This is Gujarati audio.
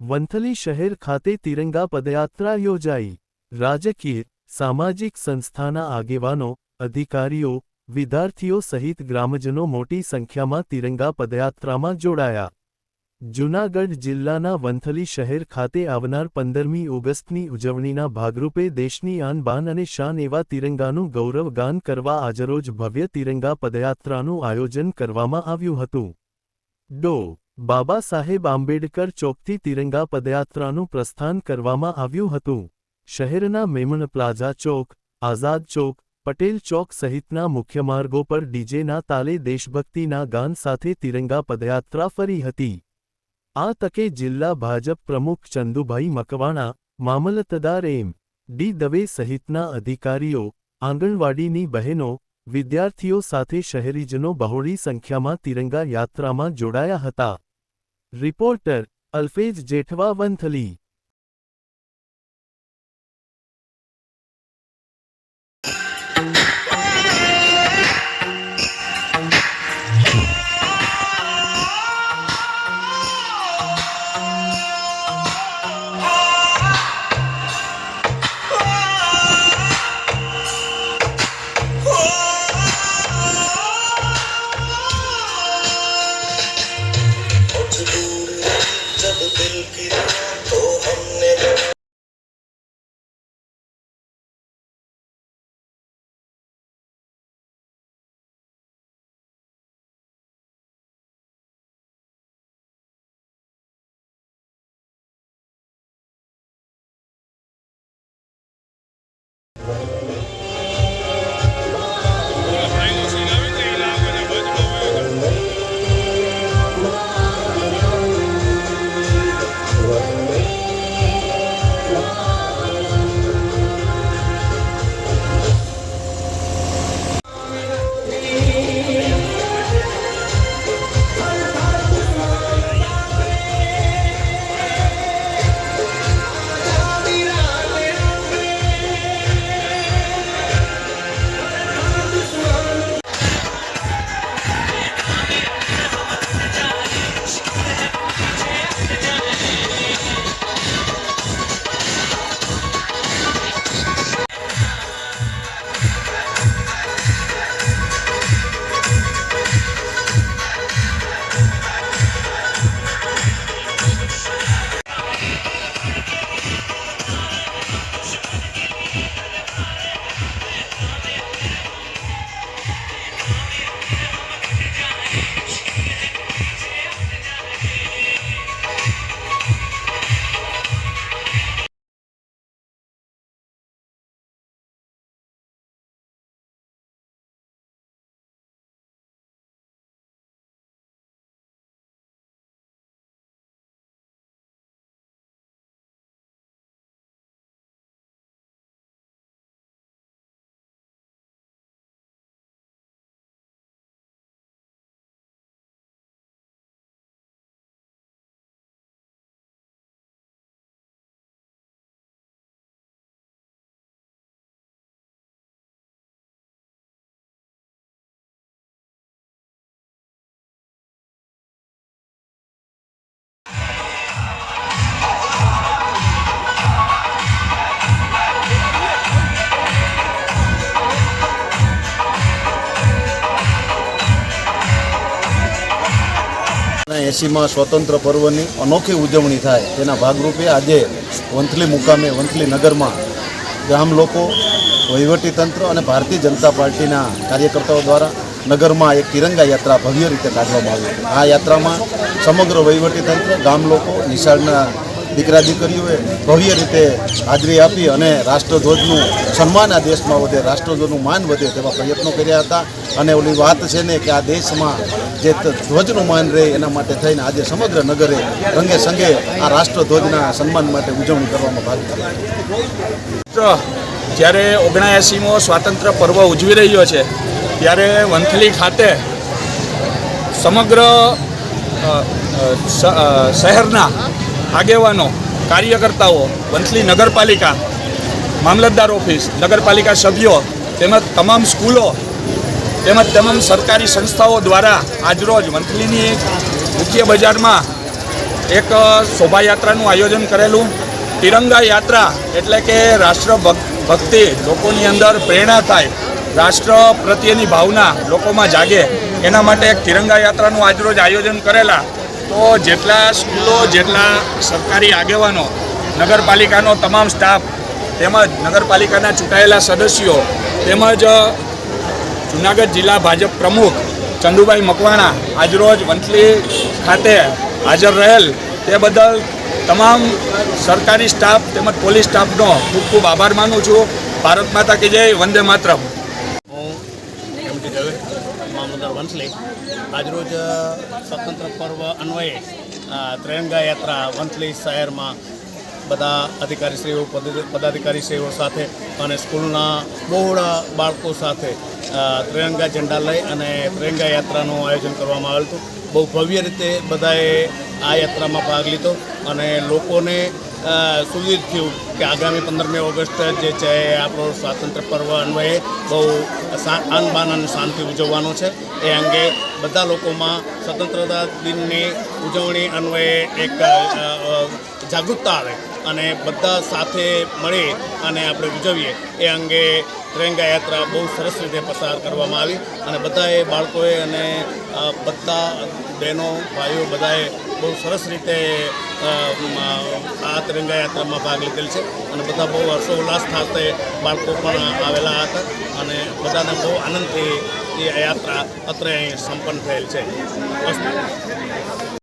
વંથલી શહેર ખાતે તિરંગા પદયાત્રા યોજાઈ. રાજકીય, સામાજિક સંસ્થાના આગેવાનો, અધિકારીઓ, વિદ્યાર્થીઓ સહિત ગ્રામજનો મોટી સંખ્યામાં તિરંગા પદયાત્રામાં જોડાયા. જૂનાગઢ જિલ્લાના વંથલી શહેર ખાતે આવનાર પંદરમી ઓગસ્ટની ઉજવણીના ભાગરૂપે દેશની આનબાન અને શાન એવા તિરંગાનું ગૌરવગાન કરવા આજરોજ ભવ્ય તિરંગા પદયાત્રાનું આયોજન કરવામાં આવ્યું હતું. ડો. બાબા સાહેબ આંબેડકર ચોકથી તિરંગા પદયાત્રાનું પ્રસ્થાન કરવામાં આવ્યું હતું. શહેરના મેમણ પ્લાઝા ચોક, આઝાદ ચોક, પટેલ ચોક સહિતના મુખ્ય માર્ગો પર ડીજેના તાલે દેશભક્તિના ગાન સાથે તિરંગા પદયાત્રા ફરી હતી. આ તકે જિલ્લા ભાજપ પ્રમુખ ચંદુભાઈ મકવાણા, મામલતદાર એમ. ડી. દવે સહિતના અધિકારીઓ, આંગણવાડીની બહેનો, વિદ્યાર્થીઓ સાથે શહેરીજનો બહોળી સંખ્યામાં તિરંગા યાત્રામાં જોડાયા હતા. રિપોર્ટર અલ્ફેજ જેઠવા વંથલી એંસીમાં સ્વતંત્ર પર્વની અનોખી ઉજવણી થાય. તેના ભાગરૂપે આજે વંથલી મુકામે, વંથલી નગરમાં ગામ લોકો વહીવટીતંત્ર અને ભારતીય જનતા પાર્ટીના કાર્યકર્તાઓ દ્વારા નગરમાં એક તિરંગા યાત્રા ભવ્ય રીતે કાઢવામાં આવી હતી. આ યાત્રામાં સમગ્ર વહીવટીતંત્ર ગામ લોકો, નિશાળના દીકરા દીકરીઓએ ભવ્ય રીતે હાજરી આપી અને રાષ્ટ્રધ્વજનું સન્માન આ દેશમાં વધે, રાષ્ટ્રધ્વજનું માન વધે તેવા પ્રયત્નો કર્યા હતા. અને ઓલી વાત છે ને કે આ દેશમાં જે ધ્વજનું માન રહે એના માટે થઈને આજે સમગ્ર નગરે રંગે સંગે આ રાષ્ટ્રધ્વજના સન્માન માટે ઉજવણી કરવામાં ભાગ લીધો. જ્યારે ઓગણએંસીમો સ્વાતંત્ર્ય પર્વ ઉજવી રહ્યો છે, ત્યારે વંથલી ખાતે સમગ્ર શહેરના આગેવાનો, કાર્યકર્તાઓ, વંથલી નગરપાલિકા, મામલતદાર ઓફિસ, નગરપાલિકા સભ્યો, તેમજ તમામ સ્કૂલો, તેમજ તમામ સરકારી સંસ્થાઓ દ્વારા આજરોજ વંથલીની મુખ્ય બજારમાં એક શોભાયાત્રાનું આયોજન કરેલું. તિરંગા યાત્રા એટલે કે રાષ્ટ્ર ભક- ભક્તિ લોકોની અંદર પ્રેરણા થાય, રાષ્ટ્ર પ્રત્યેની ભાવના લોકોમાં જાગે. એના માટે એક તિરંગા યાત્રાનું આજરોજ આયોજન કરેલા તો જેટલા સ્કૂલો, જેટલા સરકારી આગેવાનો, નગરપાલિકાનો તમામ સ્ટાફ તેમજ નગરપાલિકાના ચૂંટાયેલા સદસ્યો, તેમજ જુનાગઢ જિલ્લા ભાજપ પ્રમુખ ચંદુભાઈ મકવાણા આજરોજ વંથલી ખાતે હાજર રહેલ. તે બદલ તમામ સરકારી સ્ટાફ તેમજ પોલીસ સ્ટાફનો ખૂબ ખૂબ આભાર માનું છું. ભારત માતા કી જય, વંદે માતરમ હું એમટી દવે મામલતદાર વંથલી આજરોજ સ્વતંત્ર પર્વ અન્વયે ત્રિરંગા યાત્રા વંથલી શહેરમાં બધા અધિકારીશ્રીઓ પદ- પદાધિકારીશ્રીઓ સાથે અને સ્કૂલના બહોળા બાળકો સાથે ત્રિરંગા ઝંડા લઈ અને ત્રિરંગા યાત્રાનું આયોજન કરવામાં આવેલું હતું. બહુ ભવ્ય રીતે બધાએ આ યાત્રામાં ભાગ લીધો અને લોકોને સુવિધિત થયું કે આગામી પંદરમી ઓગસ્ટ જે છે એ આપણો સ્વાતંત્ર્ય પર્વ અન્વયે બહુ સા- આન બાન અને શાંતિ ઉજવવાનો છે. એ અંગે બધા લોકોમાં સ્વતંત્રતા દિનની ઉજવણી અન્વયે એક જાગૃતતા આવે અને બધા સાથે મળી અને આપણે ઉજવીએ. એ અંગે ત્રિરંગા યાત્રા બહુ સરસ રીતે પસાર કરવામાં આવી અને બધાએ બાળકોએ અને બધા બહેનો, ભાઈઓ બધાએ બહુ સરસ રીતે આ તિરંગા યાત્રામાં ભાગ લીધેલ છે અને બધા બહુ હર્ષોલ્લાસ સાથે બાળકો પણ આવેલા હતા અને બધાને બહુ આનંદથી એ યાત્રા અત્રે સંપન્ન થયેલ છે.